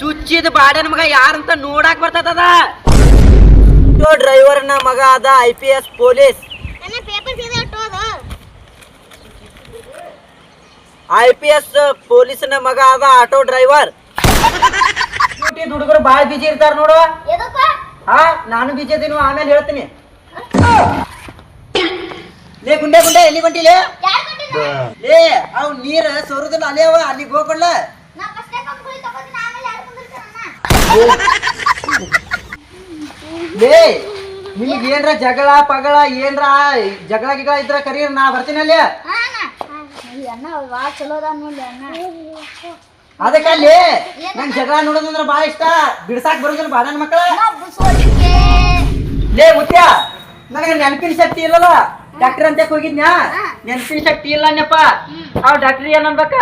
ಚುಚ್ಚಿದ ಬಾಡನ ಮಗ ಯಾರಂತ ನೋಡಾಕ್ ಬರ್ತದ? ಡ್ರೈವರ್ನ ಮಗ ಅದ I P S police. I P S ಪೊಲೀಸ್ನ ಮಗ ಅದ ಆಟೋ ಡ್ರೈವರ್. ಹುಡುಗರು ಬಾಳ ಬಿಜಿ ಇರ್ತಾರ ನೋಡು. ಎದಕ್ಕ? ಹಾ ನಾನು ಬಿಜಿ ಅದೀನಿ ಆಮೇಲೆ ಹೇಳ್ತೀನಿ. ಲೇ ಗುಂಡೆ ಗುಂಡೆ ಎಲ್ಲಿ ಬಂಟಿಲೆ ಲೇ ಅವ್ ನೀರ ಸೋರುದಿಲ್ಲ ಅಲ್ಲೇ ಅವ ಅಲ್ಲಿಗೆ ಹೋಗ್ಕೊಳ್ಳ ನಾ ಫಸ್ಟೇ ಕಂಪ್ನಿ ತಗೋತೀನಿ ಆಮೇಲೆ ಯಾರು ಕುಂದಿರ್ತಾರಣ್ಣ ಲೇ ನಿಮ್ಗೆ ಏನ್ರ ಜಗಳ ಪಗಳ ಏನ್ರ ಜಗಳ ಗಿಗಳ ಇದ್ರ ಕರಿ ನಾ ಬರ್ತೀನಿ ಅಲ್ಲಿ. ಅದಕ್ಕೆ ಅಲ್ಲಿ ನಂಗೆ ಜಗಳ ನೋಡೋದಂದ್ರ ಭಾಳ ಇಷ್ಟ. ಬಿಡ್ಸಾಕ್ ಬರೋದಿಲ್ಲ ಬಾಡನ್ ಮಕ್ಕಳ ನಾ ಲೇ ಮುತ್ಯ ನನಗೆ ನೆನಪಿನ ಶಕ್ತಿ ಇಲ್ಲಲ್ಲ. ಡಾಕ್ಟರ್ ಅಂತ ಹೋಗಿದ್ನಾ ನೆನಪಿನ ಶಕ್ತಿ ಇಲ್ಲ ಅನ್ನಪ್ಪ ಅವ್ ಡಾಕ್ಟರ್ ಏನ್ ಅನ್ಬೇಕ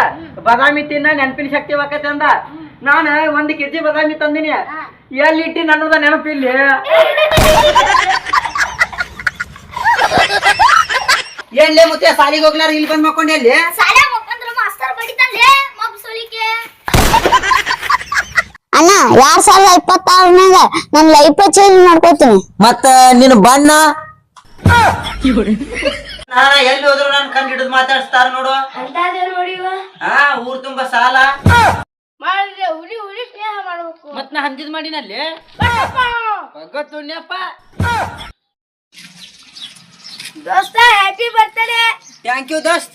ಬದಾಮಿ ತಿನ್ನ ನೆನಪಿನ ಶಕ್ತಿ ಬೇಕತ್ತೆ ಅಂದ. ನಾನು ಒಂದ್ ಕೆಜಿ ಬದಾಮಿ ತಂದಿನಿ. ಎಲ್ಲಿ ಇಟ್ಟಿ ನನ್ನದ ನೆನಪಿಲ್ಲ ಎಲ್ಲಿ ಮುತ್ತೆ ಸಾಲಿಗೆ ಹೋಗ್ಲಾರ ಇಲ್ಲಿ ಬಂದ್ ಮಕ್ಕೊಂಡೆ ಅಲ್ಲಿ? ಸಾಲೆ ಮಕ್ಕಂದ್ರ ಮಾಸ್ತರ್ ಬಡಿತಾನೆ ಮಾ ಬುಸೋಲಿಕ್ಕೆ ಅಣ್ಣ ಎರಡ್ ಸಾವಿರದ ಇಪ್ಪತ್ತಾರನಾಗ ನನ್ನ ಲೈಫ್ ಚೇಂಜ್ ಮಾಡ್ಕೋತೀನಿ. ಮತ್ತ ನಿನ್ನ ಬಣ್ಣ? ನಾ ಎಲ್ಲಿ ಹೋದ್ರು ನಾನು ಕಂಡು ಹಿಡಿದು ಮಾತಾಡಿಸ್ತಾರ ನೋಡು. ಹಾ ಊರ್ ತುಂಬಾ ಸಾಲ. ಮಾಡಿದ್ರೆ ಹುಡಿ ಹುಡಿ ಸ್ನೇಹ ಮಾಡ್ಬೇಕು. ಮತ್ ನಾ ಹಂದಿದ್ ಮಾಡಿನಲ್ಲಿ? ಗೊತ್ತುಣ್ಯಪ್ಪ ದೋಸ್ತ ಹ್ಯಾಪಿ ಬರ್ತ್ಡೇ ಥ್ಯಾಂಕ್ ಯು ದೋಸ್ತ್.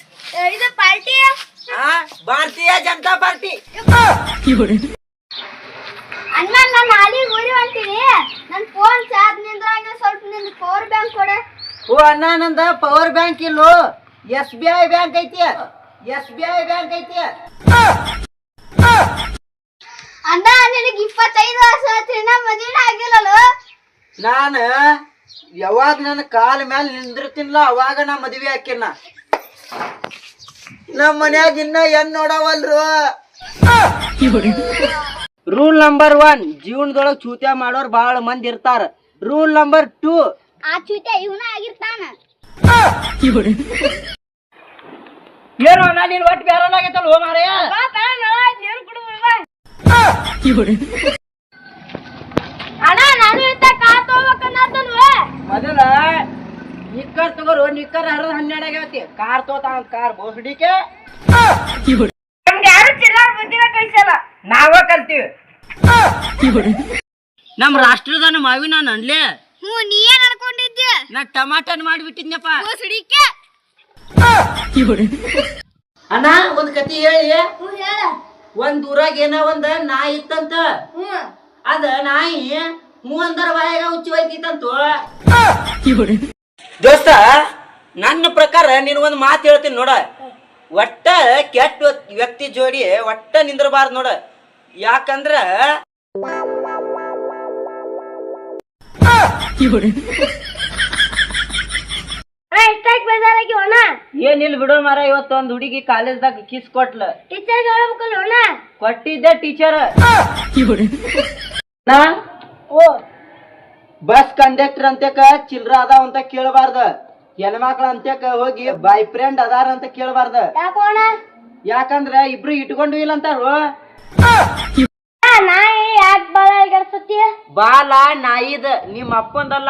ಇದು ಪಾರ್ಟಿ ಹಾ ಭಾರತೀಯ ಜನತಾ ಪಾರ್ಟಿ ಅಣ್ಣ ನಾನು ನಾಳೆಗೆ ಊರಿ ಹೊಂಟೀನಿ ನನ್ನ ಫೋನ್ ಚಾರ್ಜ್ ನಿಂದ್ರಂಗ ಸ್ವಲ್ಪ ನಿಂದು ಪವರ್ ಬ್ಯಾಂಕ್ ಕೊಡೆ ಓ ಅಣ್ಣ ನಂದ ಪವರ್ ಬ್ಯಾಂಕ್ ಇಲ್ಲೋ. ಎಸ್ ಬಿ ಐ ಬ್ಯಾಂಕ್ ಐತಿ. ಎಸ್ ಬಿ ಐ ಬ್ಯಾಂಕ್ ಐತಿ. ಅಣ್ಣ ನಿನಗೆ ಇಪ್ಪತ್ತೈದು ವರ್ಷ ಆತ್ರಿನ ಮದುವೆ ಆಗಿಲ್ಲಲ್ಲ. ನಾನ ಯಾವಾಗ ನನ್ನ ಕಾಲ ಮೇಲೆ ನಿಂದಿರ್ತೀನಲ್ಲ ಅವಾಗ ನಾ ಮದುವೆ ಹಾಕಿನ ನಮ್ಮ ಮನ್ಯಾಗ ಇನ್ನ ಏನ್ ನೋಡವಲ್ರು. ರೂಲ್ ನಂಬರ್ ಒನ್ ಜೀವನದೊಳಗ್ ಚೂತ್ಯ ಮಾಡೋರ್ ಬಹಳ ಮಂದಿ ಇರ್ತಾರ. ರೂಲ್ ನಂಬರ್ ಟೂ ಆ ಚೂತೆ ಇವನ ಆಗಿರ್ತಾನ. ಏನು ನಾ ನೀನ್ ಒಟ್ಟು ಬೇರಲಾಗೈತಲ್ಲ ಹೋ ಮಾರಯ್ಯ? ಅಣ್ಣ ನಾನು ಇಂತ ಕಾರ್ ತಗೋಬೇಕನ್ನತ್ತಲ್ವ? ಮೊದಲ ನಿಕ್ಕರ್ ತಗೋರು ನಿಕ್ಕರ್ ಹರಿದ ಹನ್ನೆರಡು ಆಗೈತಿ ಕಾರ್ ತೋತಾ ಕಾರ್ ಬೋಸಡಿಕೆ ಯಾರು ಚಿಲ್ಲರ್ ಬುದ್ಧಿನ ಕಳಿಸಲ್ಲ. ನಾವ ಕಲ್ತೀವಿ. ನಮ್ ರಾಷ್ಟ್ರದ ಮಾವಿನ ಅನ್ಲೇ ಹ್ಞೂ ನೀ ಏನ್ ಅನ್ಕೊಂಡಿದ್ದೆ ನಾ ಟಮಾಟನ್ ಮಾಡಿಬಿಟ್ಟಿದ್ನಪ್ಪ. ಸಿಡಿಕೆ ಅಣ್ಣ ಒಂದ್ ಕತಿ ಹೇಳಿ. ಒಂದ್ ಊರಾಗ ಏನೋ ಒಂದ ನಾಯಿ ಇತ್ತಂತ. ಅದ ನಾಯಿ ಹೂ ಅಂದರ ಬಾಯಾಗ ಹುಚ್ಚಿ ಹೋಯ್ತಿತ್ತಂತು. ದೋಸ್ತ ನನ್ನ ಪ್ರಕಾರ ನೀನ್ ಒಂದ್ ಮಾತು ಹೇಳ್ತೀನಿ ನೋಡ. ಒಟ್ಟ ಕೆಟ್ಟ ವ್ಯಕ್ತಿ ಜೋಡಿ ಒಟ್ಟ ನಿಂದ್ರಬಾರ್ದು ನೋಡ. ಯಾಕಂದ್ರ ಅಣ್ಣ ಇಷ್ಟಾಗಿ ಬೇಜಾರಾಗಿ ಅಣ್ಣ ಏನಿಲ್ಲ ಬಿಡೋ ಮಾರ ಇವತ್ತು ಒಂದ್ ಹುಡುಗಿ ಕಾಲೇಜ್ದಾಗ ಕಿಸ್ ಕೊಟ್ಲ. ಟೀಚರ್ ಹೇಳ್ಬೇಕಲ್ಲ ಅಣ್ಣ. ಕೊಟ್ಟಿದ್ದೆ ಟೀಚರ್ ಓ. ಬಸ್ ಕಂಡಕ್ಟರ್ ಅಂತಕ ಚಿಲ್ರ ಅದಾವ ಅಂತ ಕೇಳಬಾರ್ದ. ಹೆಣ್ಮಕ್ಳ ಅಂತಕ ಹೋಗಿ ಬಾಯ್ ಫ್ರೆಂಡ್ ಅದಾರ ಅಂತ ಕೇಳಬಾರ್ದ. ಯಾಕೋ ಅಣ್ಣ? ಯಾಕಂದ್ರ ಇಬ್ರು ಇಟ್ಕೊಂಡು ಇಲ್ಲ ಅಂತಾರು ನಾಯಿ ಯಾಕೆ ಬಾಳ ಆಗಿರ್ತತಿ ಬಾಲ ನಾಯಿದ ನಿಮ್ಮ ಅಪ್ಪಂದಲ್ಲ